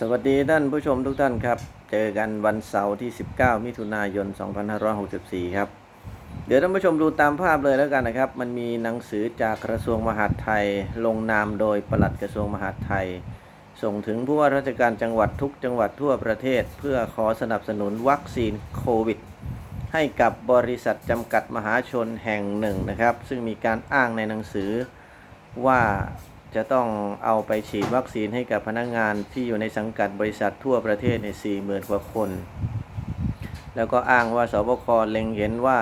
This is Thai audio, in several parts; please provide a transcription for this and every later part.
สวัสดีท่านผู้ชมทุกท่านครับ เจอกันวันเสาร์ที่ 19 มิถุนายน 2564 ครับ เดี๋ยวท่านผู้ชมดูตามภาพเลยแล้วกันนะครับ มันมีหนังสือจากกระทรวงมหาดไทย ลงนามโดยปลัดกระทรวงมหาดไทย ส่งถึงผู้ว่าราชการจังหวัดทุกจังหวัดทั่วประเทศ เพื่อขอสนับสนุนวัคซีนโควิด ให้กับบริษัทจำกัดมหาชนแห่งหนึ่งนะครับ ซึ่งมีการอ้างในหนังสือว่า จะต้องเอาไปฉีดวัคซีนให้กับพนักงานที่อยู่ในสังกัดบริษัททั่วประเทศใน 40,000 กว่าคน แล้วก็อ้างว่าสบคเล็งเห็นว่า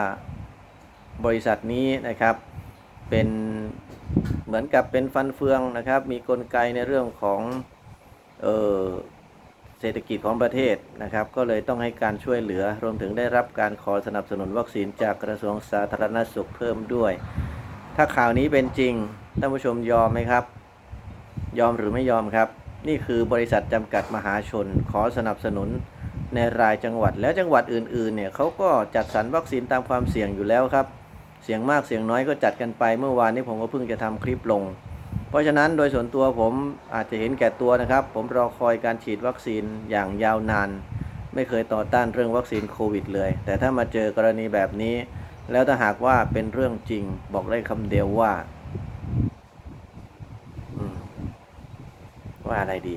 บริษัทนี้นะครับเป็นเหมือนกับเป็นฟันเฟืองนะครับ มีกลไกในเรื่องของเออเศรษฐกิจของประเทศนะครับ ก็เลยต้องให้การช่วยเหลือ รวมถึงได้รับการขอสนับสนุนวัคซีนจากกระทรวงสาธารณสุขเพิ่มด้วย ถ้าข่าวนี้เป็นจริงท่านผู้ชมยอมไหมครับ ยอมหรือไม่ยอมครับ นี่คือบริษัทจำกัดมหาชน ขอสนับสนุนในรายจังหวัด แล้วจังหวัดอื่นๆเนี่ยเขาก็จัดสรรวัคซีนตามความเสี่ยงอยู่แล้วครับ เสียงมากเสียงน้อยก็จัดกันไปเมื่อวานนี้ผมก็เพิ่งจะทำคลิปลง เพราะฉะนั้นโดยส่วนตัวผมอาจจะเห็นแก่ตัวนะครับ ผมรอคอยการฉีดวัคซีนอย่างยาวนาน ไม่เคยต่อต้านเรื่องวัคซีนโควิดเลย แต่ถ้ามาเจอกรณีแบบนี้ แล้วถ้าหากว่าเป็นเรื่องจริงบอกได้คำเดียวว่าอืม ว่าอะไรดี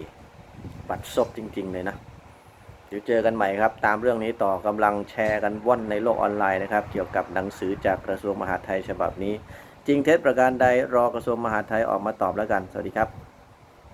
บัดซบจริง ๆ เลยนะ เดี๋ยวเจอกันใหม่ครับ ตามเรื่องนี้ต่อกำลังแชร์กันว่อนในโลกออนไลน์นะครับ เกี่ยวกับหนังสือจากกระทรวงมหาดไทยฉบับนี้ จริงเท็จประการใดรอกระทรวงมหาดไทยออกมาตอบแล้วกัน สวัสดีครับ